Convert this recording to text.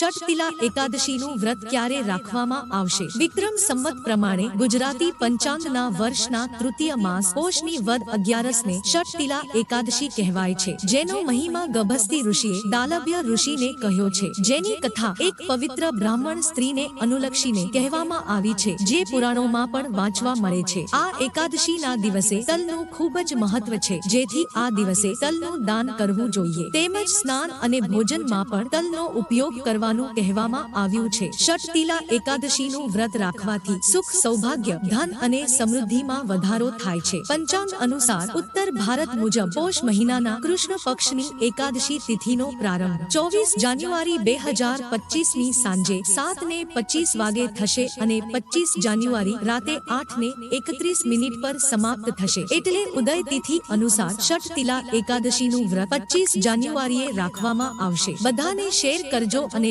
ષટતિલા એકાદશીનું વ્રત ક્યારે રાખવામાં આવશે? વિક્રમ સંવત પ્રમાણે ગુજરાતી પંચાંગના વર્ષના તૃતીય માસ પોષની વદ અગિયારસને ષટતિલા એકાદશી કહેવાય છે. જેનો મહિમા ગભસ્તી ઋષિએ દાલવ્ય ઋષિને કહ્યો છે. જેની કથા એક પવિત્ર બ્રાહ્મણ સ્ત્રીને અનુલક્ષીને કહેવામાં આવી છે, જે પુરાણોમાં પણ વાંચવા મળે છે. આ એકાદશીના દિવસે તલનું ખૂબ જ મહત્વ છે, જેથી આ દિવસે તલનું દાન કરવું જોઈએ. તેમજ સ્નાન અને ભોજનમાં પણ તલનો ઉપયોગ કરવાનું કહેવામાં આવ્યું છે. ષટતિલા એકાદશીનું વ્રત રાખવાથી સુખ, સૌભાગ્ય, ધન અને સમૃદ્ધિમાં વધારો થાય છે. પંચાંગ અનુસાર ઉત્તર ભારત મુજબ પોષ મહિનાના કૃષ્ણ પક્ષની એકાદશી તિથિનો પ્રારંભ. ચોવીસ જાન્યુઆરી બે હજાર પચીસની સાંજે સાત ને પચીસ વાગે થશે અને પચીસ જાન્યુઆરી રાતે આઠ ને એકત્રીસ મિનિટ પર સમાપ્ત થશે. એટલે ઉદય તિથિ અનુસાર ષટતિલા એકાદશીનું વ્રત પચીસ જાન્યુઆરીએ રાખવામાં આવશે. બધાને શેર કરજો અને